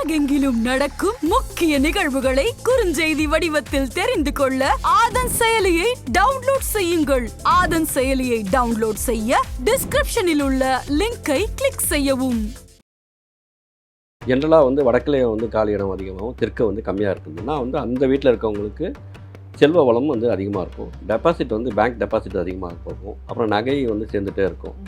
உலகெங்கிலும் நடக்கும் முக்கிய நிகழ்வுகளை குறுஞ்செய்தி வடிவத்தில் தெரிந்து கொள்ள ஆதன் செயலியை டவுன்லோட் செய்யுங்கள். ஆதன் செயலியை டவுன்லோட் செய்ய டிஸ்கிரிப்ஷனில் உள்ள லிங்கை கிளிக் செய்யவும். ஜென்ரலாக வந்து வடக்கிலே வந்து காலி இடம் அதிகமாகவும் தெற்க வந்து கம்மியாக இருக்குதுன்னா வந்து அந்த வீட்டில் இருக்கவங்களுக்கு செல்வ வளம் வந்து அதிகமாக இருக்கும். டெபாசிட் வந்து பேங்க் டெபாசிட் அதிகமாக இருக்கும் அப்புறம் நகை வந்து சேர்ந்துகிட்டே இருக்கும்.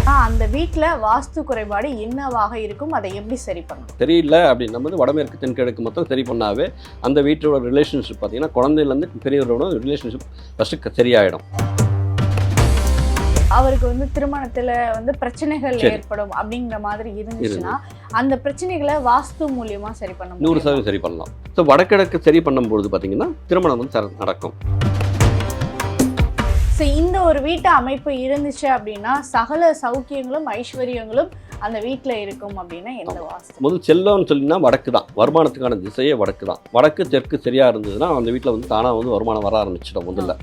ஆனா, அந்த வீட்ல வாஸ்து குறைபாடு என்னவாக இருக்கும்? அதை எப்படி சரி பண்ணணும்? தெரியல அப்படின்னு. நம்ம வந்து வடமேற்கு தென்கிழக்கு மொத்தம் சரி பண்ணாவே அந்த வீட்டோட ரிலேஷன்ஷிப் பார்த்தீங்கன்னா குழந்தையிலேருந்து பெரியவரோட ரிலேஷன்ஷிப் ஃபஸ்ட்டு சரியாயிடும். அவருக்கு வந்து திருமணத்துல வந்து பிரச்சனைகள். ஏற்படும் அப்படிங்கிற மாதிரி இருந்துச்சுன்னா அந்த பிரச்சனைகளை வாஸ்து மூலியமா சரி பண்ண நூறு? சதவீதம் சரி பண்ணலாம். ஸோ வடகிழக்கு சரி பண்ணும்பொழுது பார்த்தீங்கன்னா திருமணம் வந்து நடக்கும். So, இந்த ஒரு வீட்டு அமைப்பு இருந்துச்சு அப்படின்னா சகல சௌக்கியங்களும் ஐஸ்வர்யங்களும் அந்த வீட்ல இருக்கும் அப்படின்னா எந்த வாஸ்து முதல் செல்லம்னு சொல்லினா வடக்கு தான். வருமானத்துக்கான திசையே வடக்கு தான். வடக்கு தெற்கு சரியாக இருந்ததுன்னா அந்த வீட்டில் வந்து தானாக வந்து வருமானம் வர ஆரம்பிச்சிடும் முதல்ல.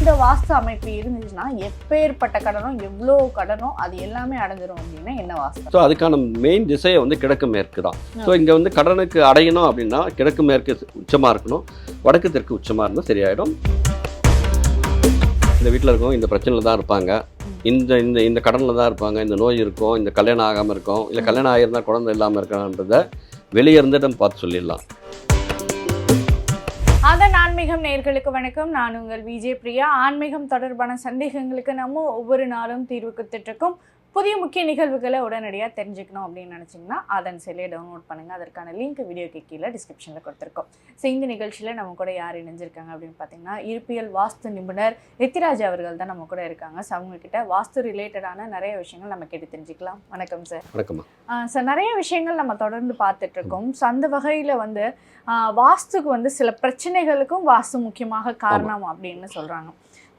இந்த வாஸ்து அமைப்பு இருந்துச்சுன்னா எப்பேற்பட்ட கடனும் எவ்வளோ கடனோ அது எல்லாமே அடைஞ்சிரும் அப்படின்னா என்ன வாஸ்து? ஸோ அதுக்கான மெயின் திசையை வந்து கிழக்கு மேற்கு தான். ஸோ இங்கே வந்து கடனுக்கு அடையணும் அப்படின்னா கிழக்கு மேற்கு உச்சமாக இருக்கணும். வடக்கு தெற்கு உச்சமாக இருந்தால் சரியாயிடும். இந்த வீட்டில் இருக்கவங்க இந்த பிரச்சனையில் தான் இருப்பாங்க. இந்த இந்த இந்த கடனில் தான் இருப்பாங்க. இந்த நோய் இருக்கும். இந்த கல்யாணம் ஆகாமல் இருக்கும். இல்லை கல்யாணம் ஆகியிருந்தா குழந்தை இல்லாமல் இருக்கணுன்றத வெளியே இருந்துட்டு நம்ம பார்த்து சொல்லிடலாம். அதன் ஆன்மீகம் நேர்களுக்கு வணக்கம். நான் உங்கள் விஜய் பிரியா. ஆன்மீகம் தொடர்பான சந்தேகங்களுக்கு நம்ம ஒவ்வொரு நாளும் தீர்வு கொடுத்துட்ருக்கோம் புதிய முக்கிய நிகழ்வுகளை உடனடியாக தெரிஞ்சுக்கணும் அப்படின்னு நினச்சிங்கன்னா அதன் செயலியை டவுன்லோட் பண்ணுங்கள் அதற்கான லிங்க் வீடியோக்கு கீழே டிஸ்கிரிப்ஷனில் கொடுத்துருக்கோம். ஸோ இந்த நிகழ்ச்சியில் நம்ம கூட யார் இணைஞ்சிருக்காங்க அப்படின்னு பார்த்தீங்கன்னா இருப்பியல் வாஸ்து நிபுணர் ரித்திராஜ் அவர்கள் தான் நம்ம கூட இருக்காங்க. ஸோ அவங்க கிட்ட வாஸ்து ரிலேட்டடான நிறைய விஷயங்கள் நம்ம கேட்டு தெரிஞ்சுக்கலாம். வணக்கம் சார் வணக்கம்மா. ஸோ நிறைய விஷயங்கள் நம்ம தொடர்ந்து பார்த்துட்டு இருக்கோம் ஸோ அந்த வகையில் வந்து வாஸ்துக்கு வந்து சில பிரச்சனைகளுக்கும் வாஸ்து முக்கியமாக காரணம் அப்படின்னு சொல்கிறாங்க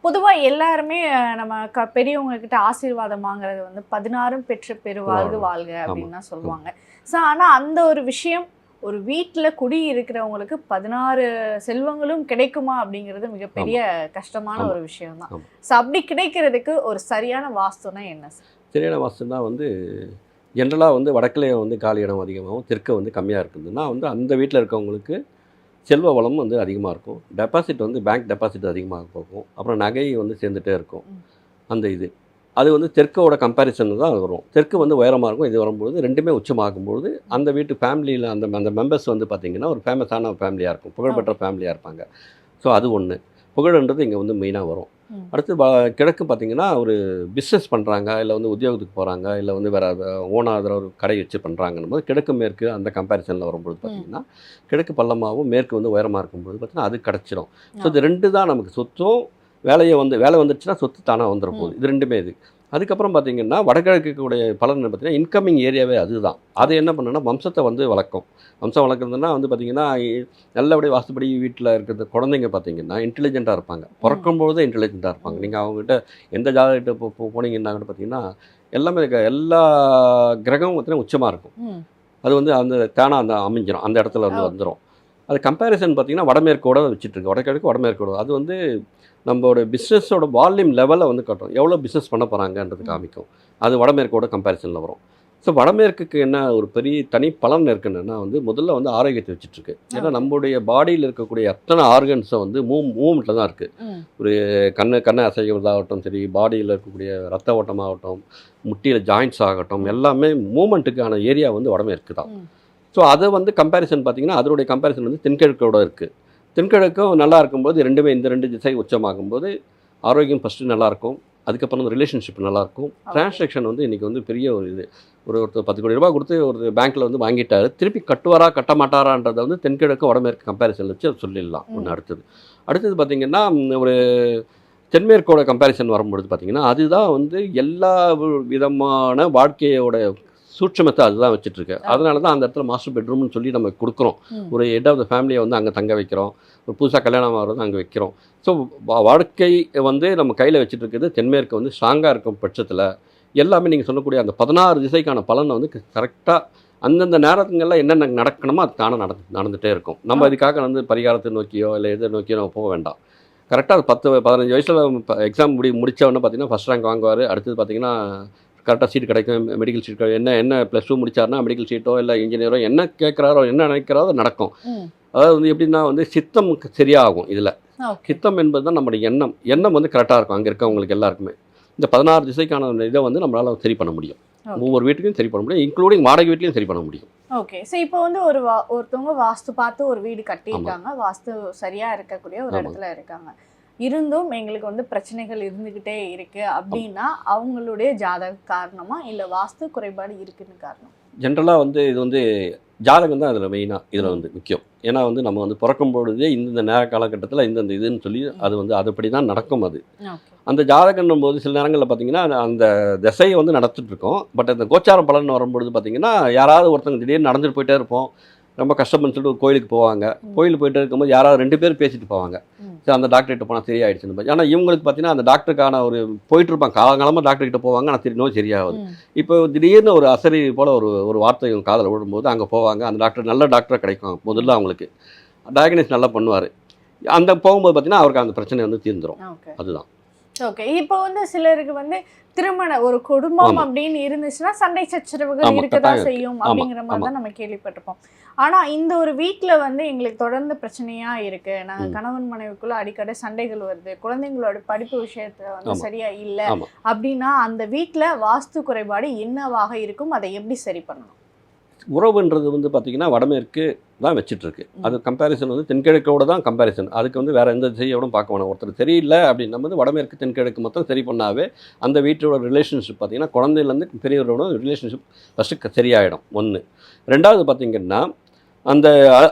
பொதுவாக எல்லாருமே நம்ம க பெரியவங்க கிட்ட ஆசீர்வாதம் வாங்குறது வந்து பதினாறும் பெற்று பெருவாழ்வு வாழ்க அப்படின்னு தான் சொல்லுவாங்க. ஸோ ஆனால் அந்த ஒரு விஷயம் ஒரு வீட்டில் குடி இருக்கிறவங்களுக்கு பதினாறு செல்வங்களும் கிடைக்குமா அப்படிங்கிறது மிகப்பெரிய கஷ்டமான. ஒரு விஷயம் தான். ஸோ அப்படி கிடைக்கிறதுக்கு ஒரு சரியான வாஸ்துனா என்ன சார்? சரியான வாஸ்துனா வந்து ஜென்ரலாக வந்து வடக்கிலே வந்து காலி இடம் அதிகமாகவும் தெற்க வந்து கம்மியாக இருக்குதுன்னா வந்து அந்த வீட்டில் இருக்கவங்களுக்கு செல்வ வளம் வந்து அதிகமாக இருக்கும். டெபாசிட் வந்து பேங்க் டெபாசிட் அதிகமாக போகும். அப்புறம் நகை வந்து சேர்ந்துட்டே இருக்கும். அந்த இது. அது வந்து தெற்கோட கம்பேரிசன் தான் வரும். தெற்கு வந்து உயரமாக இருக்கும். இது வரும்போது ரெண்டுமே உச்சமாகும்போது அந்த வீட்டு ஃபேமிலியில் அந்த அந்த மெம்பர்ஸ் வந்து பார்த்திங்கன்னா ஒரு ஃபேமஸான ஃபேமிலியாக இருக்கும். புகழ்பெற்ற ஃபேமிலியாக இருப்பாங்க. ஸோ அது ஒன்று புகழ்ன்றது இங்கே வந்து மெயினாக வரும். அடுத்து கிழக்கு பார்த்தீங்கன்னா ஒரு பிஸ்னஸ் பண்ணுறாங்க இல்லை வந்து உத்தியோகத்துக்கு போகிறாங்க இல்லை வந்து வேறு ஓனாக ஒரு கடை வச்சு பண்ணுறாங்கன்னும் போது கிழக்கு மேற்கு அந்த கம்பேரிசனில் வரும்போது பார்த்தீங்கன்னா கிழக்கு பள்ளமாகவும் மேற்கு வந்து உயரமாக இருக்கும்போது பார்த்தீங்கன்னா அது கிடச்சிரும். ஸோ இது ரெண்டு தான் நமக்கு. சொத்தும் வேலையை வந்து வேலை வந்துருச்சுன்னா சொத்து தானாக வந்துட போகுது. இது ரெண்டுமே இது. அதுக்கப்புறம் பார்த்தீங்கன்னா வடகிழக்குடைய பலன் பார்த்தீங்கன்னா இன்கமிங் ஏரியாவே அதுதான். அது என்ன பண்ணுன்னா வம்சத்தை வந்து வளர்க்கும். வம்சம் வளர்க்குறதுன்னா வந்து பார்த்தீங்கன்னா நல்லபடி வாஸ்துபடி வீட்டில் இருக்கிறது குழந்தைங்க பார்த்தீங்கன்னா இன்டெலிஜென்ட்டாக இருப்பாங்க. பிறக்கும்போதே இன்டெலிஜென்ட்டாக இருப்பாங்க. நீங்கள் அவங்ககிட்ட எந்த ஜாதகிட்ட போ போ- போனீங்கன்னா கூட பார்த்தீங்கன்னா எல்லாமே இருக்க எல்லா கிரகமும் பார்த்தீங்கன்னா உச்சமாக இருக்கும். அது வந்து அந்த தானாக அந்த அமைஞ்சிரும். அந்த இடத்துல வந்து. வந்துடும் அது கம்பேரிசன் பார்த்தீங்கன்னா வடமேற்கோட வச்சுட்டு இருக்கு. வடகிழக்கு வடமேற்கோட. அது வந்து நம்மளோட பிஸ்னஸோட வால்யூம் லெவலில் வந்து காட்டும் எவ்வளோ பிஸ்னஸ் பண்ண போகிறாங்கன்றது ம். காமிக்கும். அது வடமேற்கோட கம்பேரிசனில் வரும். ஸோ வடமேற்குக்கு என்ன ஒரு பெரிய தனி பலன் இருக்குன்னா வந்து முதல்ல வந்து ஆரோக்கியத்தை வச்சுட்டு இருக்கு ஏன்னா நம்மளுடைய பாடியில் இருக்கக்கூடிய அத்தனை ஆர்கன்ஸை வந்து மூவ் மூவ்மெண்ட்டில் தான் இருக்குது ம். கண்ணு கண்ணை அசைகிறதாகட்டும் சரி பாடியில் இருக்கக்கூடிய ரத்த ஓட்டமாகட்டும் முட்டியில் ஜாயிண்ட்ஸ் ஆகட்டும் எல்லாமே மூமெண்ட்டுக்கான ஏரியா வந்து வடமேற்கு தான் ம். ஸோ அதை வந்து கம்பேரிசன் பார்த்தீங்கன்னா அதனுடைய கம்பேரிசன் வந்து தென்கிழக்கோட இருக்குது தென்கிழக்கும் நல்லா இருக்கும்போது ரெண்டுமே இந்த ரெண்டு திசை உச்சமாகும்போது ஆரோக்கியம் ஃபஸ்ட்டு நல்லாயிருக்கும் அதுக்கப்புறம் ரிலேஷன்ஷிப் நல்லாயிருக்கும். டிரான்சாக்ஷன் வந்து இன்றைக்கி வந்து பெரிய ஒரு இது. ஒரு ஒருத்தர் பத்து கோடி ரூபாய் கொடுத்து ஒரு பேங்க்கில் வந்து வாங்கிட்டாரு. திருப்பி கட்டுவாரா கட்ட மாட்டாரான்றதை வந்து தென்கிழக்கு வடமேற்கு கம்பேரிசன் வச்சு அது சொல்லிடலாம். ஒன்று. அடுத்தது. அடுத்தது பார்த்திங்கன்னா ஒரு தென்மேற்கோட கம்பேரிசன் வரும்பொழுது பார்த்திங்கன்னா அதுதான் வந்து எல்லா விதமான வாழ்க்கையோட சூட்சமத்தை அதுதான் வச்சுட்டு இருக்கு அதனால தான் அந்த இடத்துல மாஸ்டர் பெட்ரூம்னு சொல்லி நம்ம கொடுக்குறோம். ஒரு ஹெட் ஆஃப் த ஃபேமிலியை வந்து அங்கே தங்க வைக்கிறோம். ஒரு புதுசாக கல்யாணம் ஆகிறது அங்கே வைக்கிறோம். ஸோ வாழ்க்கை வந்து நம்ம கையில் வச்சுட்டு இருக்குது தென்மேற்கு வந்து ஸ்ட்ராங்காக இருக்கும் பட்சத்தில் எல்லாமே நீங்கள் சொல்லக்கூடிய அந்த பதினாறு திசைக்கான பலனை வந்து கரெக்டாக அந்தந்த நேரத்துங்கள்லாம் என்னென்ன நடக்கணுமோ அது தானே நட நடந்துகிட்டே இருக்கும். நம்ம இதுக்காக வந்து பரிகாரத்தை நோக்கியோ இல்லை எதை நோக்கியோ நம்ம போக வேண்டாம். கரெக்டாக பத்து பதினஞ்சு வயசில் எக்ஸாம் முடி முடித்தவொடனே பார்த்தீங்கன்னா ஃபஸ்ட் ரேங்க் வாங்குவார். அடுத்தது பார்த்தீங்கன்னா கரெக்டாக சீட் கிடைக்கும் மெடிக்கல் சீட் என்ன என்ன ப்ளஸ் டூ முடிச்சாருன்னா மெடிக்கல் சீட்டோ இல்லை இன்ஜினியரோ என்ன கேட்குறாரோ என்ன நினைக்கிறாரோ நடக்கும். அதாவது வந்து எப்படின்னா வந்து சித்தம் சரியாகும் இதில். சித்தம் என்பது தான் நம்முடைய எண்ணம். எண்ணம் வந்து கரெக்டாக இருக்கும். அங்கே இருக்கவங்களுக்கு எல்லாருக்குமே. இந்த பதினாறு திசைக்கான இதை வந்து நம்மளால் சரி பண்ண முடியும். ஒவ்வொரு வீட்டுக்கும் சரி பண்ண முடியும். இன்க்ளூடிங் வாடகை வீட்லையும் சரி பண்ண முடியும். ஓகே. ஸோ இப்போ வந்து ஒரு வா ஒருத்தவங்க வாஸ்து பார்த்து ஒரு வீடு கட்டியிருக்காங்க. வாஸ்து சரியா இருக்கக்கூடிய ஒரு. இடத்துல இருக்காங்க. இருந்தும் எங்களுக்கு வந்து பிரச்சனைகள் இருந்துகிட்டே இருக்கு அப்படின்னா அவங்களுடைய ஜாதக காரணமா இல்ல வாஸ்து குறைபாடு இருக்குன்னு காரணம்? ஜென்ரலாக வந்து இது வந்து ஜாதகம் தான் இதில் மெயினாக இதில் வந்து முக்கியம். ஏன்னா வந்து நம்ம வந்து பிறக்கும் பொழுதே இந்தந்த நேர காலகட்டத்தில் இந்தந்த இதுன்னு சொல்லி அது வந்து அதுபடி தான் நடக்கும் அது. அந்த ஜாதகன்னும் போது சில நேரங்களில் பார்த்தீங்கன்னா அந்த திசையை வந்து நடத்திட்டு இருக்கோம். பட் அந்த கோச்சார பலன் வரும்பொழுது பார்த்தீங்கன்னா யாராவது ஒருத்தங்க திடீர்னு நடந்துட்டு போயிட்டே இருப்போம். ரொம்ப கஷ்டம்னு சொல்லிட்டு ஒரு கோயிலுக்கு போவாங்க. ம். கோயிலுக்கு போயிட்டு இருக்கும்போது யாராவது ரெண்டு பேர் பேசிட்டு போவாங்க. சரி அந்த டாக்டர்கிட்ட போனால் சரியாயிடுச்சுன்னு ஆனால் இவங்களுக்கு பார்த்தீங்கன்னா அந்த டாக்டருக்கான ஒரு போயிட்டு இருப்பாங்க. காலங்காலமாக டாக்டர் கிட்ட போவாங்க. ஆனால் திரு நோய் சரியாகுது. இப்போ திடீர்னு ஒரு அசரி போல் ஒரு ஒரு வார்த்தை இவங்க காதில் விழும்போது அங்கே போவாங்க. அந்த டாக்டர் நல்ல டாக்டராக கிடைக்கும். முதல்ல அவங்களுக்கு. டயக்னைஸ் நல்லா பண்ணுவார். அந்த போகும்போது பார்த்தீங்கன்னா அவருக்கு அந்த பிரச்சனை வந்து தீர்ந்துரும். ஓகே அதுதான். ஓகே இப்போ வந்து சிலருக்கு வந்து திருமண ஒரு குடும்பம். அப்படின்னு இருந்துச்சுன்னா சண்டை சச்சரவுகள் இருக்கதான். செய்யும் அப்படிங்கிற மாதிரி தான் நம்ம கேள்விப்பட்டிருப்போம் ஆனா இந்த ஒரு வீட்ல வந்து எங்களுக்கு தொடர்ந்து பிரச்சனையா இருக்கு நாங்க ம். கணவன் மனைவிக்குள்ள அடிக்கடி சண்டைகள் வருது குழந்தைங்களோட படிப்பு விஷயத்துல வந்து. சரியா இல்ல. அப்படின்னா அந்த வீட்ல வாஸ்து குறைபாடு என்னவாக இருக்கும் அதை எப்படி சரி பண்ணணும் உறவுன்றது வந்து பார்த்தீங்கன்னா வடமேற்கு தான் ம். அது கம்பேரிசன் வந்து தென்கிழக்கோட தான் கம்பேரிசன் அதுக்கு வந்து வேற எந்த திசையோடும் பார்க்க வேணாம். ஒருத்தர் சரியில்லை அப்படின்னா வந்து வடமேற்கு தென்கிழக்கு மொத்தம் சரி பண்ணாவே அந்த வீட்டோட ரிலேஷன்ஷிப் பார்த்தீங்கன்னா குழந்தையிலேருந்து பெரியவரோட ரிலேஷன்ஷிப் ஃபஸ்ட்டு சரியாயிடும். ஒன்று ரெண்டாவது பார்த்தீங்கன்னா அந்த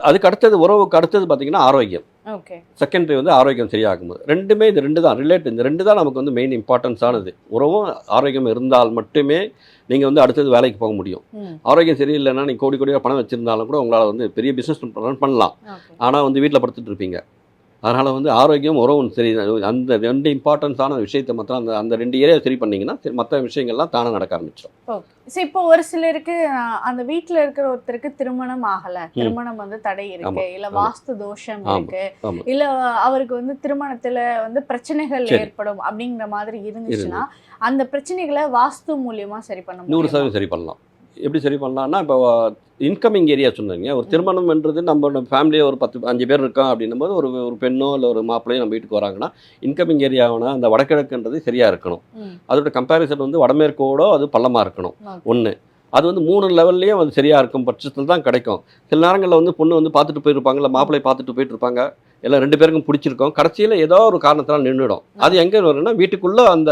அதுக்கு அடுத்தது உறவுக்கு அடுத்தது பார்த்தீங்கன்னா ஆரோக்கியம். ஓகே செகண்டரி வந்து ஆரோக்கியம் சரியாகும்போது ரெண்டுமே இது ரெண்டு தான் ரிலேட் இந்த ரெண்டு தான் நமக்கு வந்து மெயின் இம்பார்ட்டன்ஸானது உறவும் ஆரோக்கியம் இருந்தால் மட்டுமே நீங்கள் வந்து அடுத்தது வேலைக்கு போக முடியும். ஆரோக்கியம் சரியில்லைன்னா நீங்கள் கோடி கோடியாக பணம் வச்சுருந்தாலும் கூட உங்களால் வந்து பெரிய பிஸ்னஸ் ரன் பண்ணலாம். ஆனால் வந்து வீட்டில் படுத்துட்டு இருப்பீங்க. அதனால் வந்து ஆரோக்கியம் உறவும் சரி அந்த ரெண்டு இம்பார்ட்டன்ஸான விஷயத்தை மாத்திரம் அந்த அந்த ரெண்டு ஏரியா சரி பண்ணீங்கன்னா மற்ற விஷயங்கள்லாம் தானே நடக்க ஆரம்பிச்சிடும் சரி இப்போ ஒரு சிலருக்கு அந்த வீட்ல இருக்கிற ஒருத்தருக்கு திருமணம் ஆகல. திருமணம் வந்து தடை இருக்கு. இல்ல. வாஸ்து தோஷம் இருக்கு. இல்ல அவருக்கு வந்து திருமணத்துல வந்து பிரச்சனைகள். ஏற்படும் அப்படிங்கிற மாதிரி இருந்துச்சுன்னா அந்த பிரச்சனைகளை வாஸ்து மூலியமா சரி பண்ண நூறு சதவீதம் சரி பண்ணலாம். எப்படி சரி பண்ணலாம்னா இப்போ இன்கமிங் ஏரியா சொன்னீங்க. ஒரு திருமணம்ன்றது நம்ம ஃபேமிலியே ஒரு பத்து அஞ்சு பேர் இருக்கோம் அப்படின்னும் போது ஒரு ஒரு பெண்ணோ இல்லை ஒரு மாப்பிள்ளையோ நம்ம வீட்டுக்கு வராங்கன்னா இன்கமிங் ஏரியாவான அந்த வடகிழக்குன்றது சரியாக இருக்கணும். அதோட கம்பேரிசன் வந்து வடமேற்கோடோ அது பள்ளமாக இருக்கணும். ஒன்று அது வந்து மூணு லெவல்லையும் அது சரியாக இருக்கும் பட்சத்தில் தான் கிடைக்கும். சில நேரங்களில் வந்து பொண்ணு வந்து பார்த்துட்டு போயிருப்பாங்க இல்லை மாப்பிள்ளை பார்த்துட்டு போயிட்டு இருப்பாங்க எல்லாம் ரெண்டு பேருக்கும் பிடிச்சிருக்கும். கடைசியில் ஏதோ ஒரு காரணத்தினால நின்றுடும். அது எங்கே வரும்னா வீட்டுக்குள்ளே அந்த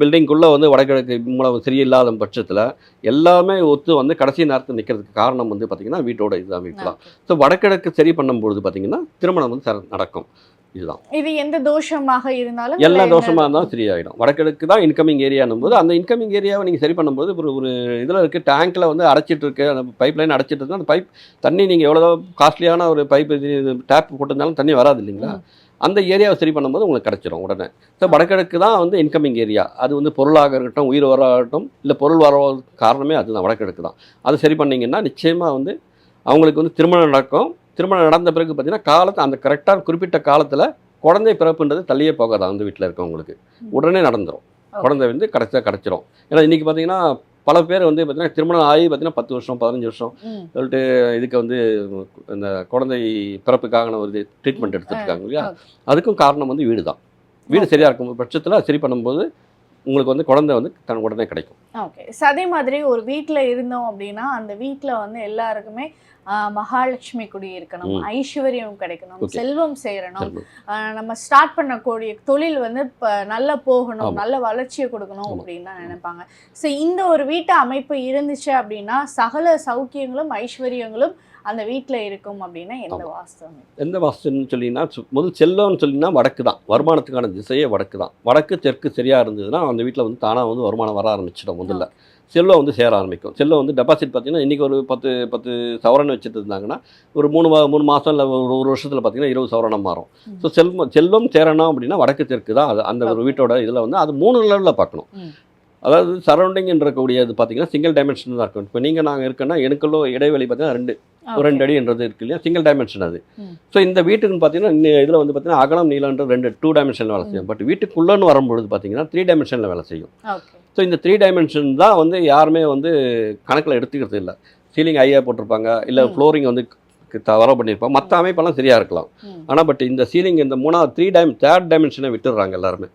பில்டிங்குள்ளே வந்து வடகிழக்கு மூலம் சரியில்லாத பட்சத்தில் எல்லாமே ஒத்து வந்து கடைசி நேரத்தில் நிற்கிறதுக்கு காரணம் வந்து பார்த்திங்கன்னா வீட்டோட இது அமைப்பலாம் ஸோ வடகிழக்கு சரி பண்ணும்பொழுது பார்த்திங்கன்னா திருமணம் வந்து நடக்கும். இதுதான். இது எந்த தோஷமாக இருந்தாலும் எல்லா தோஷமாக இருந்தாலும் சரியாயிடும். வடகிழக்கு தான் இன்கமிங் ஏரியானும் போது அந்த இன்கமிங் ஏரியாவை நீங்கள் சரி பண்ணும்போது ஒரு ஒரு இதில் இருக்குது டேங்க்கில் வந்து அடைச்சிட்டு இருக்கு அந்த பைப் லைன் அடைச்சிட்டு இருந்தால் அந்த பைப் தண்ணி நீங்கள் எவ்வளோ காஸ்ட்லியான ஒரு பைப் டேப் போட்டிருந்தாலும் தண்ணி வராது இல்லைங்களா? அந்த ஏரியாவை சரி பண்ணும்போது உங்களுக்கு கிடச்சிரும் உடனே. ஸோ வடகிழக்கு தான் வந்து இன்கமிங் ஏரியா அது வந்து பொருளாக இருக்கட்டும் உயிர் வராகட்டும் இல்லை பொருள் வர காரணமே அதுதான் வடகிழக்கு தான். அதை சரி பண்ணீங்கன்னா நிச்சயமாக வந்து அவங்களுக்கு வந்து திருமணம் நடக்கும். திருமணம் நடந்த பிறகு பார்த்தீங்கன்னா காலத்தை அந்த கரெக்டாக குறிப்பிட்ட காலத்தில் குழந்தை பிறப்புன்றது தள்ளியே போகாது அந்த வீட்டில் இருக்கவங்களுக்கு. உடனே நடந்துரும். குழந்தை வந்து கடைசியாக கிடச்சிரும். ஏன்னா இன்றைக்கி பார்த்தீங்கன்னா பல பேர் வந்து பார்த்தீங்கன்னா திருமணம் ஆகி பார்த்தீங்கன்னா பத்து வருஷம் பதினஞ்சு வருஷம். சொல்லிட்டு இதுக்கு வந்து இந்த குழந்தை பிறப்புக்கான ஒரு ட்ரீட்மெண்ட் எடுத்துட்டு இருக்காங்க இல்லையா. அதுக்கும் காரணம் வந்து வீடு தான் வீடு சரியாக இருக்கும் பட்சத்தில் சரி பண்ணும்போது உங்களுக்கு வந்து குழந்தை வந்து தன் உடனே கிடைக்கும் ஓகே அதே மாதிரி ஒரு வீட்ல இருந்தோம் அப்படின்னா அந்த வீட்ல வந்து எல்லாருக்குமே மகாலட்சுமி குடி இருக்கணும். ஐஸ்வர்யம் கிடைக்கணும். செல்வம் சேரணும் நம்ம ஸ்டார்ட் பண்ணக்கூடிய தொழில் வந்து இப்ப நல்லா போகணும். நல்ல வளர்ச்சியை கொடுக்கணும். அப்படின்னு தான் நினைப்பாங்க ஸோ இந்த ஒரு வீட்டு அமைப்பு இருந்துச்சு அப்படின்னா சகல சௌக்கியங்களும் ஐஸ்வர்யங்களும் அந்த வீட்ல இருக்கும் அப்படின்னா எந்த வாஸ்து எந்த வாஸ்துன்னு சொல்லினா முதல் செல்லம்னு சொல்லினா வடக்கு தான். வருமானத்துக்கான திசையே வடக்கு தான். வடக்கு தெற்கு சரியாக இருந்ததுன்னா அந்த வீட்டில் வந்து தானாக வந்து வருமானம் வர ஆரம்பிச்சிடும் முதல்ல. செல்வம் வந்து சேர ஆரம்பிக்கும். செல்வம் வந்து டெபாசிட் பார்த்தீங்கன்னா இன்றைக்கி ஒரு பத்து பத்து சவரன் வச்சுட்டு இருந்தாங்கன்னா ஒரு மூணு மா- மூணு மாதம் இல்லை ஒரு ஒரு வருஷத்தில் பார்த்தீங்கன்னா இருபது சவரனம் மாறும். ஸோ செல்வம் செல்வம் சேரணும் அப்படின்னா வடக்கு தெற்கு தான். அது அந்த ஒரு வீட்டோட இதில் வந்து அது மூணு லெவலில் பார்க்கணும். அதாவது சரௌண்டிங் இருக்கக்கூடிய இது பார்த்தீங்கன்னா சிங்கிள் டைமென்ஷன் தான் இருக்கும். இப்போ நீங்கள் நாங்கள் இருக்கோன்னா எனக்குள்ள இடைவெளி பார்த்தீங்கன்னா ரெண்டு. ஒரு ரெண்டு அடின்றது இருக்கு இல்லையா? சிங்கிள் டைமென்ஷன் அது. ஸோ இந்த வீட்டுக்குன்னு பார்த்தீங்கன்னா இதில் வந்து பார்த்தீங்கன்னா அகலம் நீளம்ன்றது ரெண்டு டூ டைமென்ஷனில் வேலை செய்யும். பட் வீட்டுக்குள்ளன்னு வரும்பொழுது பார்த்தீங்கன்னா த்ரீ டைமென்ஷனில் வேலை செய்யும். ஸோ இந்த த்ரீ டைமென்ஷன் தான் வந்து யாருமே வந்து கணக்கில் எடுத்துக்கிறது இல்லை. சீலிங் ஹையாக போட்டிருப்பாங்க இல்லை. ஃப்ளோரிங் வந்து க- தவறா பண்ணியிருப்பாங்க மற்ற அமைப்பெல்லாம் சரியாக இருக்கலாம். ஆனால் பட் இந்த சீலிங் இந்த மூணாவது த்ரீ டைம் தேர்ட் டைமென்ஷனை விட்டுடுறாங்க எல்லாருமே.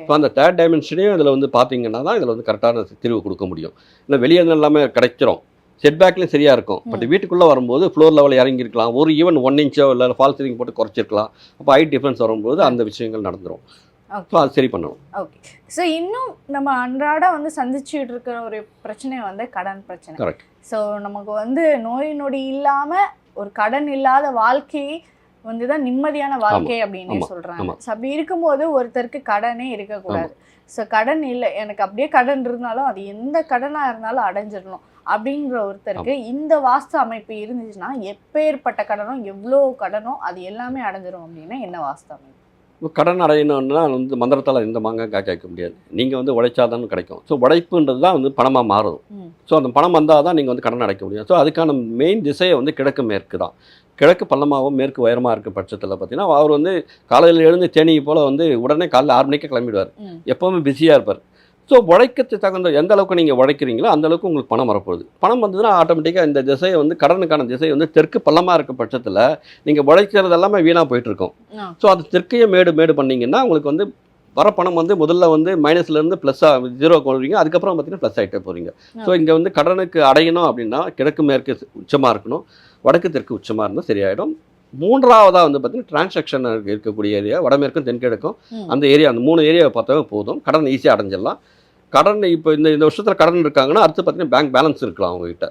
ஸோ அந்த தேர்ட் டைமென்ஷனையும் இதில் வந்து பார்த்தீங்கன்னா தான் இதில் வந்து கரெக்டான தீர்வு கொடுக்க முடியும். இல்லை வெளியே எல்லாமே கிடைச்சிரும் செட்பேக்லேயும் சரியாக இருக்கும். பட் வீட்டுக்குள்ளே வரும்போது ஃப்ளோர் லெவல் இறங்கி இருக்கலாம் ஒரு ஈவன் ஒன் இன்ச்சோ இல்லை ஃபால் சீலிங் போட்டு குறைச்சிருக்கலாம். அப்போ ஹைட் டிஃப்ரென்ஸ் வரும்போது அந்த விஷயங்கள் நடந்துரும். ஸோ அது சரி பண்ணணும். ஓகே ஸோ இன்னும் நம்ம அன்றாட வந்து சந்திச்சுட்டு இருக்கிற ஒரு பிரச்சனை வந்து கடன் பிரச்சனை. Correct. ஸோ நமக்கு வந்து நோய் நொடி இல்லாம ஒரு கடன் இல்லாத வாழ்க்கையை வந்து தான் நிம்மதியான வாழ்க்கை அப்படின்னே ஆமா. ஸோ அப்படி இருக்கும்போது ஒருத்தருக்கு கடனே இருக்கக்கூடாது. ஸோ கடன் இல்லை. எனக்கு அப்படியே கடன் இருந்தாலும் அது எந்த கடனா இருந்தாலும் அடைஞ்சிடணும். அப்படிங்கிற ஒருத்தருக்கு இந்த வாஸ்து அமைப்பு இருந்துச்சுன்னா எப்பேற்பட்ட கடனோ எவ்வளோ கடனோ அது எல்லாமே அடைஞ்சிரும் அப்படின்னா என்ன வாஸ்து அமைப்பு? கடன் அடையணும்னா வந்து மந்திரத்தால் எந்த மாங்காய் காய்க்க வைக்க முடியாது. நீங்கள் வந்து உழைச்சாதான் கிடைக்கும். ஸோ உழைப்புன்றது தான் வந்து பணமாக மாறும். ஸோ அந்த பணம் வந்தால் தான் நீங்கள் வந்து கடன் அடைக்க முடியும். ஸோ அதுக்கான மெயின் திசையை வந்து கிழக்கு மேற்கு தான். கிழக்கு பள்ளமாகவும் மேற்கு உயரமாக இருக்க பட்சத்தில் பார்த்தீங்கன்னா அவர் வந்து காலையில் எழுந்து தேனி போல் வந்து உடனே காலைல ஆறு மணிக்கு கிளம்பிடுவார். எப்போவுமே பிஸியாக இருப்பார். ஸோ உழைக்கத்து தகுந்த எந்த அளவுக்கு நீங்கள் உழைக்கிறீங்களோ அந்த அளவுக்கு உங்களுக்கு பணம் வரப்போகுது. பணம் வந்ததுன்னா ஆட்டோமேட்டிக்காக இந்த திசையை வந்து கடனுக்கான திசை வந்து தெற்கு பள்ளமாக இருக்க பட்சத்தில் நீங்கள் உழைக்கிறது எல்லாமே வீணாக போயிட்டு இருக்கும் ஆ. ஸோ அது தெற்கையே மேடு மேடு பண்ணீங்கன்னா உங்களுக்கு வந்து வர பணம் வந்து முதல்ல வந்து மைனஸ்லேருந்து ப்ளஸ்ஸாக ஜீரோ கொள்வீங்க அதுக்கப்புறம் பார்த்தீங்கன்னா ப்ளஸ் ஆகிட்டே போகிறீங்க ஸோ இங்கே வந்து கடனுக்கு அடையணும் அப்படின்னா கிழக்கு மேற்கு உச்சமாக இருக்கணும். வடக்கு தெற்கு உச்சமாக இருந்தால் சரியாயிடும். மூன்றாவதாக வந்து பார்த்தீங்கன்னா டிரான்சாக்ஷன் இருக்கக்கூடிய ஏரியா வடமேற்கும் தென்கிழக்கும். அந்த ஏரியா அந்த மூணு ஏரியாவை பார்த்தாவே போதும். கடன் ஈஸியாக அடைஞ்சிடலாம். கடன் இப்போ இந்த இந்த வருஷத்தில் கடன் இருக்காங்கன்னா அடுத்து பார்த்தீங்கன்னா பேங்க் பேலன்ஸ் இருக்கலாம் அவங்ககிட்ட.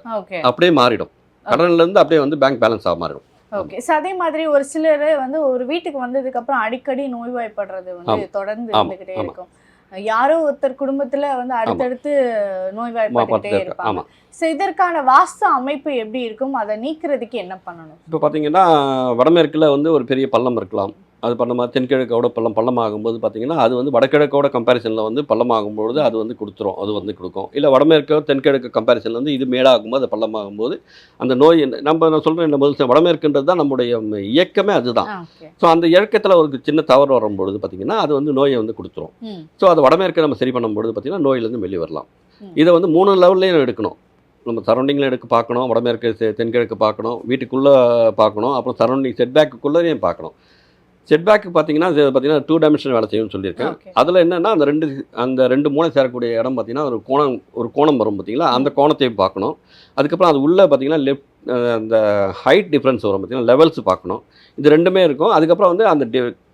அப்படியே மாறிடும். கடன்லேருந்து அப்படியே வந்து பேங்க் பேலன்ஸாக மாறிடும். ஓகே ஸோ அதே மாதிரி ஒரு சிலர் வந்து ஒரு வீட்டுக்கு வந்ததுக்கு அப்புறம் அடிக்கடி நோய்வாய்ப்படுறது வந்து. தொடர்ந்து இருந்துகிட்டே. இருக்கும். யாரோ ஒருத்தர் குடும்பத்துல வந்து அடுத்தடுத்து நோய்வாய்ப்பட்டுட்டே பார்த்துட்டே இருப்பாங்க. ஸோ இதற்கான வாஸ்து அமைப்பு எப்படி இருக்கும்? அதை நீக்கிறதுக்கு என்ன பண்ணணும்? இப்போ பார்த்தீங்கன்னா வடமேற்கில் வந்து ஒரு பெரிய பள்ளம் இருக்கலாம். அது பள்ளமாக தென்கிழக்கோட பள்ளம் பள்ளமாகும்போது பார்த்தீங்கன்னா அது வந்து வடகிழக்கோட கம்பேரிசனில் வந்து பள்ளமாகும்பொழுது அது வந்து கொடுத்துரும் அது வந்து கொடுக்கும். இல்லை வடமேற்கோ தென்கிழக்கு கம்பேரிசனில் வந்து இது மேடாகும்போது அது பள்ளமாகும்போது அந்த நோய் என்ன- நம்ம நான் சொல்கிறேன் இந்த முதல் வடமேற்குன்றது தான் நம்முடைய இயக்கமே அதுதான். ஸோ அந்த இயக்கத்தில் ஒரு சின்ன தவறு வரும்பொழுது பார்த்தீங்கன்னா அது வந்து நோயை வந்து கொடுத்துரும். ஸோ அது வடமேற்கை நம்ம சரி பண்ணும்பொழுது பார்த்தீங்கன்னா நோயிலேருந்து வெளியே வரலாம். இதை வந்து மூணு லெவல்லையும் எடுக்கணும். நம்ம சரௌண்டிங்கில் எடுக்க பார்க்கணும் வடமேற்கு தென்கிழக்கு பார்க்கணும் வீட்டுக்குள்ளே பார்க்கணும் அப்புறம் சரௌண்டிங் செட்பேக்குள்ளேயும் பார்க்கணும். செட்பேக்கு பார்த்தீங்கன்னா இது பார்த்தீங்கன்னா டூ டைமென்ஷன் வேலை செய்யும்னு சொல்லியிருக்கேன். அதில் என்னென்னா அந்த ரெண்டு அந்த ரெண்டு மூளை சேரக்கூடிய இடம் பார்த்தீங்கன்னா ஒரு கோணம் ஒரு கோணம் வரும் பார்த்தீங்களா? அந்த கோணத்தையும் பார்க்கணும். அதுக்கப்புறம் அது உள்ளே பார்த்தீங்கன்னா லெஃப்ட் அந்த ஹைட் டிஃப்ரென்ஸ் வரும் பார்த்தீங்கன்னா லெவல்ஸ் பார்க்கணும். இது ரெண்டுமே இருக்கும். அதுக்கப்புறம் வந்து அந்த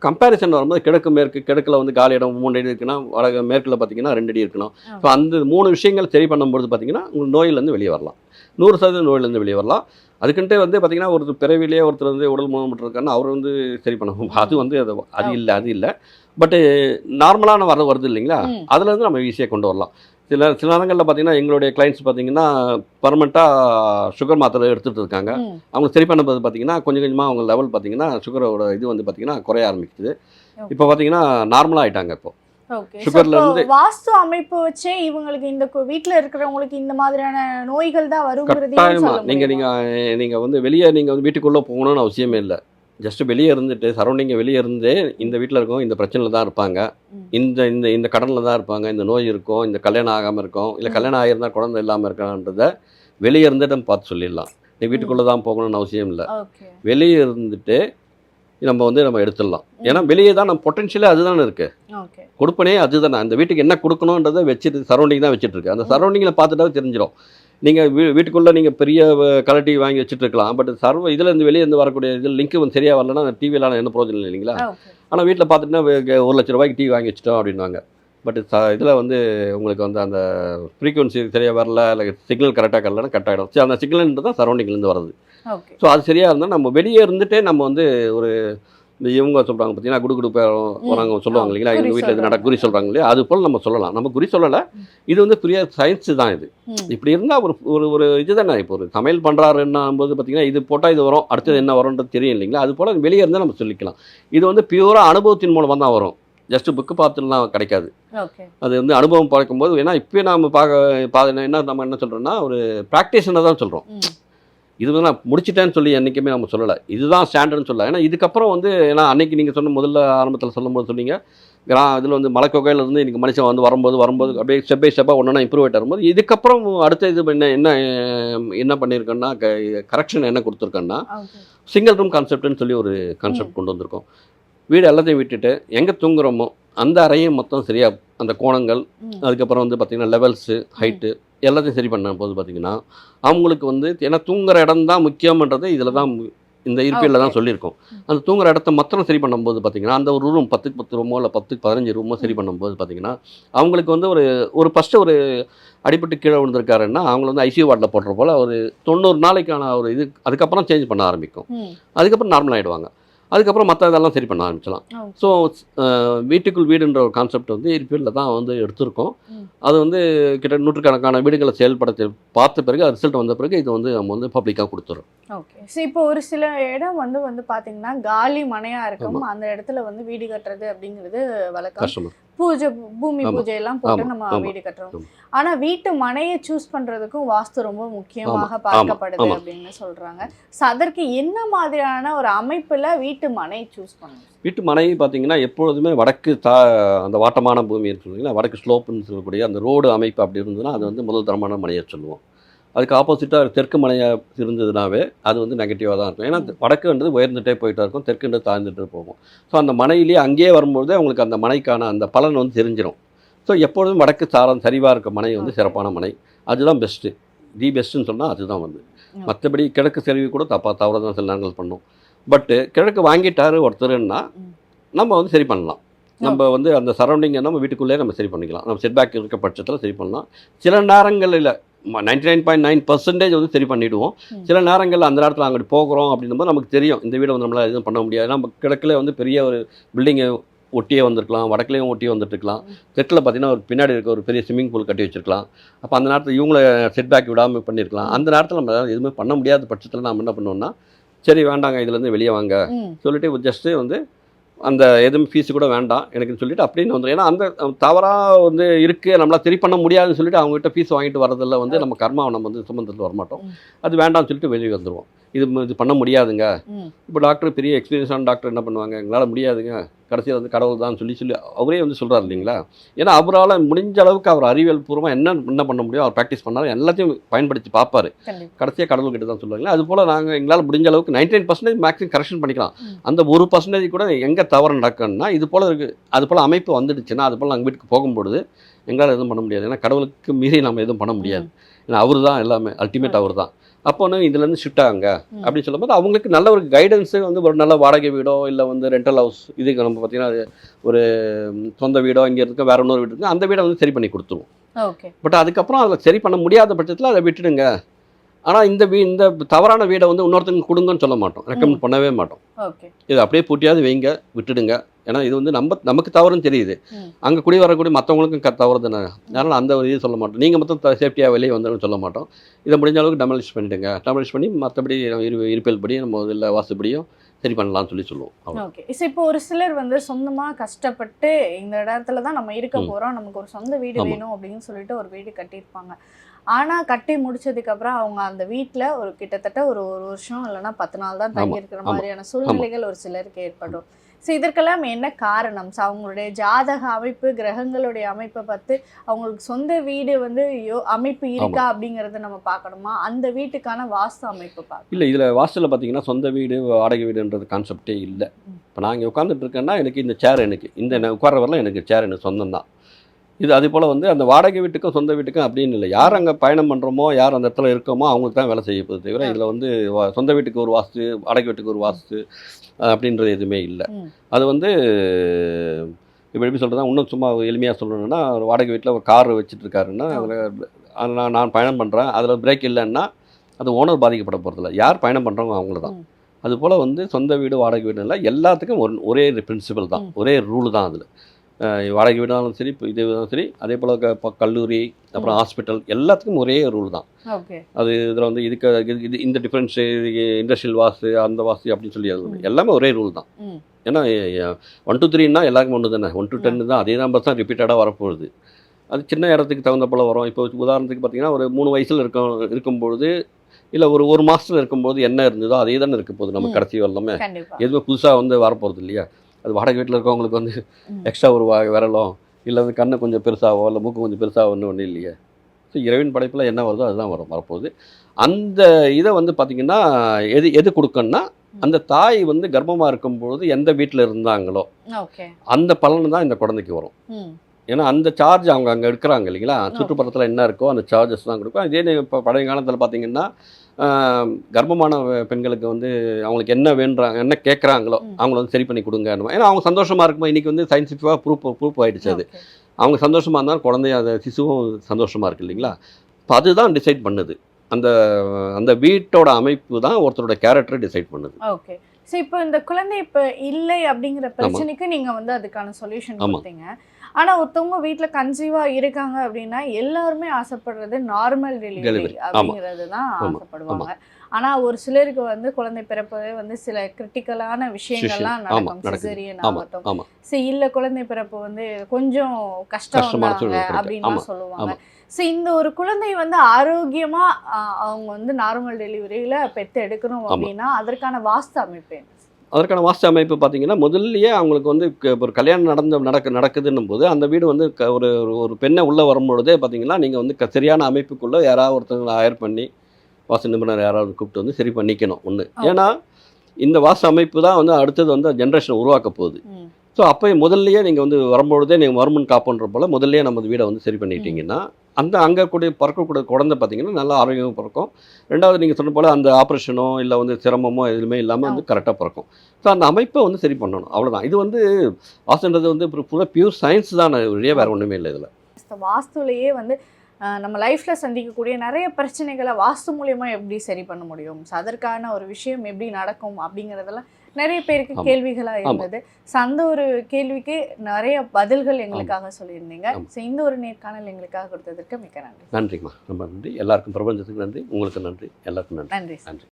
கம்பேரிசன் வரும்போது கிழக்கு மேற்கு கிழக்கில் வந்து காலி இடம் மூணு அடி இருக்குன்னா வட மேற்கில் பார்த்தீங்கன்னா ரெண்டு அடி இருக்கணும். ஸோ அந்த மூணு விஷயங்கள் சரி பண்ணும்போது பார்த்தீங்கன்னா உங்களுக்கு நோயிலேருந்து வெளியே வரலாம். நூறு சதவீதம் நோயிலேருந்து வெளியே வரலாம். அதுக்குன்ட்டு வந்து பார்த்தீங்கன்னா ஒருத்தர் பிறவிலேயே ஒருத்தர் வந்து உடல் மூலம் இருக்காருன்னா அவர் வந்து சரி பண்ண அது வந்து அது அது இல்லை அது இல்லை. பட்டு நார்மலான வர வருது இல்லைங்களா. அதுலேருந்து நம்ம ஈஸியாக கொண்டு வரலாம். சில சில நேரங்களில் பார்த்தீங்கன்னா எங்களுடைய கிளைண்ட்ஸ் பார்த்தீங்கன்னா பர்மனெண்ட்டாக சுகர் மாத்திரை எடுத்துகிட்டு இருக்காங்க. அவங்க சரி பண்ணும்போது பார்த்தீங்கன்னா கொஞ்சம் கொஞ்சமாக அவங்க லெவல் பார்த்தீங்கன்னா சுகரோட இது வந்து பார்த்தீங்கன்னா குறைய ஆரம்பிக்குது. இப்போ பார்த்தீங்கன்னா நார்மலாக ஆயிட்டாங்க இப்போ. ஓகே சுகர்ல இருந்து- வாஸ்து அமைப்பு வச்சே இவங்களுக்கு இந்த வீட்ல இருக்கிறவங்களுக்கு இந்த மாதிரியான நோய்கள் தான் நீங்கள் முடியுமா? நீங்கள் நீங்கள் வந்து வெளியே நீங்கள் வந்து வீட்டுக்குள்ளே போகணும்னு அவசியமே இல்லை. ஜஸ்ட் வெளியே இருந்துட்டு சரௌண்டிங்கை வெளியே இருந்து இந்த வீட்டில் இருக்கவங்க இந்த பிரச்சனையில் தான் இருப்பாங்க. இந்த இந்த இந்த கடனில் தான் இருப்பாங்க. இந்த நோய் இருக்கும் இந்த கல்யாணம் ஆகாமல் இருக்கும் இல்லை. கல்யாணம் ஆகியிருந்தா குழந்தை இல்லாமல் இருக்கான்றத வெளியே இருந்துட்டு பார்த்து சொல்லிடலாம். நீ வீட்டுக்குள்ளே தான் போகணும்னு அவசியம் இல்லை. வெளியே இருந்துட்டு நம்ம வந்து நம்ம எடுத்துடலாம். ஏன்னா வெளியே தான் நம்ம பொட்டன்ஷியலே அதுதானே இருக்குது கொடுப்பனே அதுதானே. அந்த வீட்டுக்கு என்ன கொடுக்கணுன்றதை வச்சுட்டு சரௌண்டிங் தான் வச்சுட்டு இருக்கு. அந்த சரௌண்டிங்கில் பார்த்துட்டா தெரிஞ்சிடும் நீங்கள் வீ வீட்டுக்குள்ளே நீங்கள் பெரிய கலர் டிவி வாங்கி வச்சுட்டு இருக்கலாம் பட் சர்வ இதில் இருந்து வெளியே இருந்து வரக்கூடிய இதில் லிங்க் வந்து சரியாக வரலன்னா அந்த டிவியில் என்ன பிரோஜனம் இல்லை இல்லைங்களா? ஆனால் வீட்டில் பார்த்துட்டுனா வே- ஒரு லட்ச ரூபாய்க்கு டிவி வாங்கி வச்சிட்டோம் அப்படின்வாங்க பட் ச இதில் வந்து உங்களுக்கு வந்து அந்த ஃப்ரீக்குவன்சி சரியாக வரல இல்லை சிக்னல் கரெக்டாக வரலன்னா கட் ஆகிடும் சரி அந்த சிக்னல்ன்றது தான் சரௌண்டிங்லேருந்து வருது ஸோ அது சரியாக இருந்தால் நம்ம வெளியே இருந்துட்டே நம்ம வந்து ஒரு இந்த இவங்க சொல்கிறாங்க பார்த்தீங்கன்னா குடு குடு வராங்க சொல்லுவாங்க இல்லைங்களா? எங்கள் வீட்டில் இது நட சொல்றாங்க. குறி சொல்கிறாங்க இல்லையா? அது போல் நம்ம சொல்லலாம். நம்ம குறி சொல்லலை. இது வந்து பெரிய சயின்ஸு தான் இது. இப்படி இருந்தால் ஒரு ஒரு ஒரு இதுதானே இப்போ ஒரு சமையல் பண்ணுறாருன்னா போது பார்த்தீங்கன்னா இது போட்டால் இது வரும் அடுத்தது என்ன வரும்ன்றது தெரியும் இல்லைங்களா? அது போல் வெளியே இருந்தால் நம்ம சொல்லிக்கலாம். இது வந்து பியூராக அனுபவத்தின் மூலமாக தான் வரும். ஜஸ்ட் புக்கு பார்த்துலாம் கிடைக்காது. அது வந்து அனுபவம் பார்க்கும்போது ஏன்னா இப்போ நம்ம பார்க்க பா என்ன நம்ம என்ன சொல்கிறோம்னா ஒரு ப்ராக்டிஷனை தான் சொல்கிறோம் இது வந்து நான் முடிச்சிட்டேன்னு சொல்லி என்றைக்குமே நம்ம சொல்லலை. இதுதான் ஸ்டாண்டர்ட்னு சொல்லலை. ஏன்னா இதுக்கப்புறம் வந்து ஏன்னா அன்னைக்கு நீங்கள் சொன்ன முதல்ல ஆரம்பத்தில் சொல்லும்போது சொன்னீங்க கிரா இதில் வந்து மலைக்கொகையில இருந்து இன்னைக்கு மனுஷன் வந்து வரும்போது வரும்போது அப்படியே ஸ்டெப் பை ஸ்டெப்பாக ஒன்றா இம்ப்ரூவ் ஆகிட்டு வரும்போது இதுக்கப்புறம் அடுத்த இது என்ன என்ன என்ன பண்ணியிருக்கேன்னா கரெக்ஷன் என்ன கொடுத்துருக்கேன்னா சிங்கிள் ரூம் கான்செப்ட்னு சொல்லி ஒரு கான்செப்ட் கொண்டு வந்திருக்கோம். வீடு எல்லாத்தையும் விட்டுட்டு எங்கே தூங்குறோமோ அந்த அறையும் மொத்தம் சரியா அந்த கோணங்கள். அதுக்கப்புறம் வந்து பார்த்திங்கன்னா லெவல்ஸு ஹைட்டு எல்லாத்தையும் சரி பண்ண போது பார்த்திங்கன்னா அவங்களுக்கு வந்து ஏன்னா தூங்குற இடம் தான் முக்கியம்ன்றது இதில் தான் இந்த இருப்பியில் தான். சொல்லியிருக்கோம். அந்த தூங்குற இடத்த மாத்திரம் சரி பண்ணும்போது பார்த்தீங்கன்னா அந்த ஒரு ரூம் பத்துக்கு பத்து ரூமோ இல்லை பத்துக்கு பதினஞ்சு ரூமோ சரி பண்ணும்போது பார்த்தீங்கன்னா அவங்களுக்கு வந்து ஒரு ஒரு ஃபஸ்ட்டு ஒரு அடிபட்டு கீழே விழுந்திருக்காருன்னா அவங்கள வந்து ஐசியூ வார்டில் போடுற போல் ஒரு தொண்ணூறு நாளைக்கான ஒரு இது அதுக்கப்புறம் சேஞ்ச் பண்ண ஆரம்பிக்கும். அதுக்கப்புறம் நார்மல் ஆகிடுவாங்க அதுக்கப்புறம் மற்ற இதெல்லாம் சரி பண்ண ஆரம்பிச்சலாம். Okay. ஸோ வீட்டுக்குள் வீடுன்ற ஒரு கான்செப்ட் வந்து இருப்பியில் தான் வந்து எடுத்திருக்கோம். அது வந்து கிட்ட நூற்றுக்கணக்கான வீடுகளை செயல்படுத்தி பார்த்த பிறகு ரிசல்ட் வந்த பிறகு இது வந்து நம்ம வந்து பப்ளிக்காக கொடுத்துறோம். ஓகே ஸோ இப்போ ஒரு சில இடம் வந்து வந்து பாத்தீங்கன்னா காலி மனையா இருக்கும் அந்த இடத்துல வந்து வீடு கட்டுறது அப்படிங்கிறது வழக்கம். பூஜை பூமி. பூஜை எல்லாம் போட்டு நம்ம வீடு கட்டுறோம். ஆனா வீட்டு மனையை சூஸ் பண்றதுக்கும் வாஸ்து ரொம்ப முக்கியமாக பார்க்கப்படுது. அப்படின்னு சொல்றாங்க ஸோ அதற்கு என்ன மாதிரியான ஒரு அமைப்புல வீட்டு மனை சூஸ் பண்ணணும் வீட்டு மனை பார்த்தீங்கன்னா எப்பொழுதுமே வடக்கு தா அந்த வாட்டமான பூமி இருக்கு இல்லைங்களா வடக்கு ஸ்லோப்புன்னு சொல்லக்கூடிய அந்த ரோடு அமைப்பு அப்படி இருந்ததுன்னா அது வந்து முதல் தரமான மனையை சொல்லுவோம் அதுக்கு ஆப்போசிட்டாக தெற்கு மனையாக இருந்ததுனாவே அது வந்து நெகட்டிவாக தான் இருக்கும். ஏன்னா வடக்குன்றது உயர்ந்துட்டே போயிட்டே இருக்கும் தெற்குன்றது தாழ்ந்துட்டு போகும். ஸோ அந்த மனையிலேயே அங்கேயே வரும்போது அவங்களுக்கு அந்த மனைக்கான அந்த பலன் வந்து தெரிஞ்சிடும் ஸோ எப்பொழுதும் வடக்கு சாரம் சரிவாக இருக்க மனை வந்து. சிறப்பான மனை அதுதான் பெஸ்ட்டு தி பெஸ்ட்டுன்னு சொன்னால் அதுதான் வந்து. மற்றபடி கிழக்கு செலவு கூட தப்பாக தான் சில நேரங்கள் பண்ணும். பட்டு கிழக்கு வாங்கிட்டாரு ஒருத்தருன்னா. நம்ம வந்து சரி பண்ணலாம். நம்ம வந்து அந்த சரௌண்டிங்கை நம்ம வீட்டுக்குள்ளேயே நம்ம சரி பண்ணிக்கலாம். நம்ம செட்பேக் இருக்க பட்சத்தில் சரி பண்ணலாம். சில நேரங்களில் ninety nine point nine percentage வந்து சரி பண்ணிவிடுவோம். சில நேரங்களில் அந்த நேரத்தில் அங்கிட்டு போகிறோம் அப்படின்னும்போது நமக்கு தெரியும் இந்த வீடை வந்து நம்மளால் எதுவும் பண்ண முடியாது. நம்ம கிழக்கில் வந்து பெரிய ஒரு பில்டிங்கை ஒட்டியே வந்திருக்கலாம் வடக்குலேயும் ஒட்டியே வந்துட்டு இருக்கலாம் தெற்கில் பார்த்தீங்கன்னா ஒரு பின்னாடி இருக்க ஒரு பெரிய ஸ்விம்மிங் பூல் கட்டி வச்சிருக்கலாம். அப்போ அந்த நேரத்தில் இவங்கள செட்பேக் விடாமல் பண்ணியிருக்கலாம் அந்த நேரத்தில் நம்ம எதுவுமே பண்ண முடியாத பட்சத்தில் நம்ம என்ன பண்ணுவோம்னா சரி வேண்டாங்க இதுலேருந்து வெளியே வாங்க. சொல்லிட்டு ஜஸ்ட்டு வந்து அந்த எதுவும் ஃபீஸ் கூட வேண்டாம் எனக்கு சொல்லிட்டு அப்படின்னு வந்துடும் ஏன்னா அந்த தவறாக வந்து இருக்குது நம்மளால் சரி பண்ண முடியாதுன்னு சொல்லிட்டு அவங்ககிட்ட ஃபீஸ் வாங்கிட்டு வரதில் வந்து நம்ம கர்மாவை நம்ம வந்து சுமந்துட்டு வரமாட்டோம். அது வேண்டாம்னு சொல்லிட்டு வெளியே வந்துடுவோம் இது இது பண்ண முடியாதுங்க. இப்போ டாக்டர் பெரிய எக்ஸ்பீரியன்ஸான டாக்டர் என்ன பண்ணுவாங்க? எங்களால் முடியாதுங்க. கடைசியில் வந்து கடவுள் தான் சொல்லி சொல்லி அவரே வந்து சொல்கிறார் இல்லைங்களா? ஏன்னா அவரால் முடிஞ்ச அளவுக்கு அவர் அறிவியல் பூர்வமாக என்ன என்ன பண்ண முடியும் அவர் ப்ராக்டிஸ் பண்ணாலும் எல்லாத்தையும் பயன்படுத்தி பார்ப்பாரு. கடைசியாக கடவுள் கிட்ட தான் சொல்லுவாங்களா அது போல் நாங்கள் எங்களால் முடிஞ்ச அளவுக்கு ninety nine percentage maximum correction பண்ணிக்கலாம். அந்த ஒரு பர்சன்டேஜ் கூட எங்கே தவறு நடக்குன்னா இது போல் இருக்குது அது போல் அமைப்பு வந்துடுச்சுன்னா அது போல் நாங்கள் வீட்டுக்கு போகும்பொழுது எங்களால் எதுவும் பண்ண முடியாது. ஏன்னா கடவுளுக்கு மீறி நம்ம எதுவும் பண்ண முடியாது. ஏன்னா அவர் தான் எல்லாமே அல்டிமேட் அவர் தான் அப்போ வந்து இதுலேருந்து ஷிஃப்ட் ஆகுங்க. அப்படின்னு சொல்லும்போது அவங்களுக்கு நல்ல ஒரு கைடன்ஸு வந்து ஒரு நல்ல வாடகை வீடோ இல்லை வந்து ரெண்டல் ஹவுஸ் இதுக்கு நம்ம பார்த்தீங்கன்னா ஒரு சொந்த வீடோ இங்கே இருக்க வேற இன்னொரு வீடு இருக்கு அந்த வீடை வந்து சரி பண்ணி கொடுத்துருவோம். பட் அதுக்கப்புறம் அதில் சரி பண்ண முடியாத பட்சத்தில் அதை விட்டுடுங்க. ஆனால் இந்த வீ இந்த தவறான வீடை வந்து இன்னொருத்தங்க கொடுங்கன்னு சொல்ல மாட்டோம். ரெக்கமெண்ட் பண்ணவே மாட்டோம். ஓகே. இது அப்படியே பூட்டியாவது வைங்க விட்டுடுங்க. ஏன்னா இது வந்து நம்ம நமக்கு தவறுன்னு தெரியுது. அங்கே குடி வரக்கூடிய மற்றவங்களுக்கும் க தவறு தானே அதனால் அந்த ஒரு இது சொல்ல மாட்டோம். நீங்கள் மொத்தம் சேஃப்டியாக வெளியே வந்துடும் சொல்ல மாட்டோம். இதை முடிஞ்ச அளவுக்கு டெமாலிஷ் பண்ணிவிடுங்க டெமாலிஷ் பண்ணி மற்றபடி இரு இருப்பியல் படி நம்ம இல்லை வாசுபடியும் சரி பண்ணலாம்னு சொல்லி சொல்லுவோம். ஓகே. இப்போ ஒரு சிலர் வந்து சொந்தமா கஷ்டப்பட்டு இந்த இடத்துல தான் நம்ம இருக்க ம். போறோம். நமக்கு ஒரு சொந்த வீடு. வேணும் அப்படின்னு சொல்லிட்டு ஒரு வீடு கட்டியிருப்பாங்க. ஆனா கட்டி முடிச்சதுக்கு அப்புறம் அவங்க அந்த வீட்ல ஒரு கிட்டத்தட்ட ஒரு ஒரு வருஷம் இல்லைன்னா பத்து நாள் தான் தங்கி இருக்கிற ஆமா. மாதிரியான சூழ்நிலைகள் ஒரு சிலருக்கு ஏற்படும். ஸோ இதற்கெல்லாம் என்ன காரணம்? ஸோ அவங்களுடைய ஜாதக அமைப்பு கிரகங்களுடைய அமைப்பை பார்த்து அவங்களுக்கு சொந்த வீடு வந்து யோ அமைப்பு இருக்கா அப்படிங்கறத நம்ம பார்க்கணுமா? அந்த வீட்டுக்கான வாஸ்து அமைப்பு பார்க்கணும். இல்லை இதில் வாசலில் பார்த்தீங்கன்னா சொந்த வீடு வாடகை வீடுன்றது கான்செப்டே இல்லை. இப்போ நான் இங்கே உட்காந்துட்டு இருக்கேன்னா எனக்கு இந்த சேர் எனக்கு இந்த உட்கார வரலாம் எனக்கு சேர் எனக்கு சொந்தம் தான் இது அதே போல் வந்து அந்த வாடகை வீட்டுக்கும் சொந்த வீட்டுக்கும் அப்படின்னு இல்லை. யார் அங்கே பயணம் பண்ணுறோமோ யார் அந்த இடத்துல இருக்கோமோ அவங்களுக்கு தான் வேலை செய்ய போகுது தவிர இதில் வந்து வா- சொந்த வீட்டுக்கு ஒரு வாஸ்து வாடகை வீட்டுக்கு ஒரு வாஸ்து அப்படின்றது எதுவுமே இல்லை. அது வந்து இப்போ எப்படி சொல்கிறதா இன்னும் சும்மா எளிமையாக சொல்லணும்னா ஒரு வாடகை வீட்டில் ஒரு கார் வச்சுட்டு இருக்காருன்னா அதில் நான் நான் பயணம் பண்ணுறேன் அதில் பிரேக் இல்லைன்னா அது ஓனர் பாதிக்கப்பட போகிறதில்ல யார் பயணம் பண்ணுறவங்க அவங்கள தான். அதுபோல் வந்து சொந்த வீடு வாடகை வீடு இல்லை எல்லாத்துக்கும் ஒரு ஒரே பிரின்சிபல் தான். ஒரே ரூல் தான் அதில். வாடகை வீடாலும் சரி இப்போ இது சரி அதே போல் க கல்லூரி அப்புறம் ஹாஸ்பிட்டல் எல்லாத்துக்கும் ஒரே ரூல் தான். அது இதில் வந்து இதுக்கு இது- இது இந்த டிஃப்ரென்ஸு இண்டஸ்ட்ரியல் வாஸ்து அந்த வாஸ்து அப்படின்னு சொல்லி. எல்லாமே ஒரே ரூல் தான். ஏன்னா ஒன் டூ த்ரீனா எல்லாருக்கும் ஒன்று தானே? ஒன் டூ டென் தான் அதே நம்பர் தான் ரிப்பீட்டடாக வரப்போகுது. அது சின்ன இடத்துக்கு தகுந்த போல் வரும். இப்போ உதாரணத்துக்கு பார்த்தீங்கன்னா ஒரு மூணு வயசில் இருக்கும் இருக்கும்பொழுது இல்லை ஒரு ஒரு மாதத்தில் இருக்கும்போது என்ன இருந்ததோ அதே தானே இருக்க போகுது நம்ம. கடைசி வரலாமே. எதுவுமே புதுசாக வந்து வரப்போகிறது இல்லையா? அது வாடகை வீட்டில் இருக்கவங்களுக்கு வந்து. எக்ஸ்ட்ரா ஒரு வா- விரலும் இல்லை வந்து கண்ணு கொஞ்சம் பெருசாவோ இல்லை மூக்கு கொஞ்சம் பெருசாவோ ஒன்றும் இல்லையே. ஸோ இறைவன் படைப்பில் என்ன வருதோ அதுதான் வரும் வரப்போகுது. அந்த இதை வந்து பார்த்திங்கன்னா எது எது கொடுக்கணும்னா அந்த தாய் வந்து கர்ப்பமாக இருக்கும்பொழுது எந்த வீட்டில் இருந்தாங்களோ அந்த பலன் தான் இந்த குழந்தைக்கு வரும். ஏன்னா அந்த சார்ஜ் அவங்க அங்கே எடுக்கிறாங்க இல்லைங்களா? சுற்றுப்புறத்தில் என்ன இருக்கோ அந்த சார்ஜஸ் தான் கொடுக்கும். இதே இப்போ பழைய காலத்தில் பார்த்தீங்கன்னா கர்ப்பமான பெண்களுக்கு வந்து அவங்களுக்கு என்ன வேண்டுறாங்க என்ன கேட்குறாங்களோ. அவங்கள வந்து சரி பண்ணி கொடுங்க ஏன்னா அவங்க சந்தோஷமாக இருக்கும்போது இன்றைக்கி வந்து சயின்டிஃபிக்காக ப்ரூஃப் ப்ரூஃப் ஆகிடுச்சு அது. அவங்க சந்தோஷமாக இருந்தால் குழந்தைய அந்த சிசுவும் சந்தோஷமாக இருக்கு இல்லைங்களா? இப்போ அதுதான் டிசைட் பண்ணுது. அந்த அந்த வீட்டோட அமைப்பு தான் ஒருத்தரோட கேரக்டரை டிசைட் பண்ணுது. ஓகே ஸோ இப்போ இந்த குழந்தை இப்போ இல்லை அப்படிங்கிற பிரச்சனைக்கு நீங்க வந்து அதுக்கான சொல்யூஷன். கொடுத்தீங்க. ஆனா ஒருத்தவங்க வீட்ல கன்சீவா இருக்காங்க அப்படின்னா எல்லாருமே ஆசைப்படுறது நார்மல் டெலிவரி. அப்படிங்கிறது தான். ஆசைப்படுவாங்க ஆனா ஒரு சிலருக்கு வந்து குழந்தை பிறப்பதே வந்து சில கிரிட்டிக்கலான விஷயங்கள்லாம் நடக்கும். சிசேரியன் ஆகட்டும் சரி இல்ல குழந்தை பிறப்பு வந்து கொஞ்சம் கஷ்டம். அப்படின்னு. சொல்லுவாங்க. ஸோ இந்த ஒரு குழந்தை வந்து ஆரோக்கியமா ஆஹ், அவங்க வந்து நார்மல் டெலிவரியில பெத்து எடுக்கணும். அப்படின்னா அதற்கான வாஸ்து அமைப்பு? அதற்கான வாஸ்து அமைப்பு பார்த்தீங்கன்னா முதல்லயே அவங்களுக்கு வந்து ஒரு கல்யாணம் நடந்த நடக்க நடக்குதுன்னும் போது அந்த வீடு வந்து க- ஒரு ஒரு- பெண்ணை உள்ளே வரும்பொழுதே பார்த்தீங்கன்னா நீங்கள் வந்து க- சரியான அமைப்புக்குள்ளே யாராவது ஒருத்தவங்களை ஹயர் பண்ணி வாஸ்து நிபுணர் யாராவது கூப்பிட்டு வந்து சரி பண்ணிக்கணும் ஒன்று. ஏன்னா இந்த வாஸ்து அமைப்பு தான் வந்து அடுத்தது வந்து ஜென்ரேஷன் உருவாக்க போகுது. ஸோ அப்போ முதல்லயே நீங்கள் வந்து வரும்பொழுதே நீங்கள் வருமுன் காப்புன்ற போல் முதல்லயே நம்ம வீடை வந்து சரி பண்ணிட்டீங்கன்னா அந்த அங்கே கூடிய பிறக்கக்கூடிய குழந்தை பார்த்தீங்கன்னா நல்லா ஆரோக்கியமாக பிறக்கும். ரெண்டாவது நீங்கள் சொன்ன போல் அந்த ஆப்ரேஷனோ இல்லை வந்து சிரமமோ எதுவுமே இல்லாமல் வந்து கரெக்டாக பிறக்கும். ஸோ அந்த அமைப்பை வந்து சரி பண்ணணும். அவ்வளவுதான். இது வந்து வாஸ்துன்றது வந்து ஃபுல்லாக பியூர் சயின்ஸ் தான். ஒழிய வேறு ஒன்றுமே இல்லை இதில். வாஸ்துலேயே வந்து நம்ம லைஃப்ல சந்திக்கக்கூடிய நிறைய பிரச்சனைகளை வாஸ்து மூலியமா எப்படி சரி பண்ண முடியும்? ஸோ அதற்கான ஒரு விஷயம் எப்படி நடக்கும்? அப்படிங்கறதெல்லாம் நிறைய பேருக்கு ஆமா. கேள்விகளா இருந்தது. ஸோ அந்த ஒரு கேள்விக்கு நிறைய பதில்கள் எங்களுக்காக சொல்லியிருந்தீங்க. ஸோ இந்த ஒரு நேர்காணல் எங்களுக்காக கொடுத்ததற்கு மிக்க நன்றி. நன்றிம்மா. ரொம்ப நன்றி. எல்லாருக்கும் பிரபஞ்சத்துக்கு நன்றி. உங்களுக்கு நன்றி. எல்லாருக்கும் நன்றி. நன்றி நன்றி.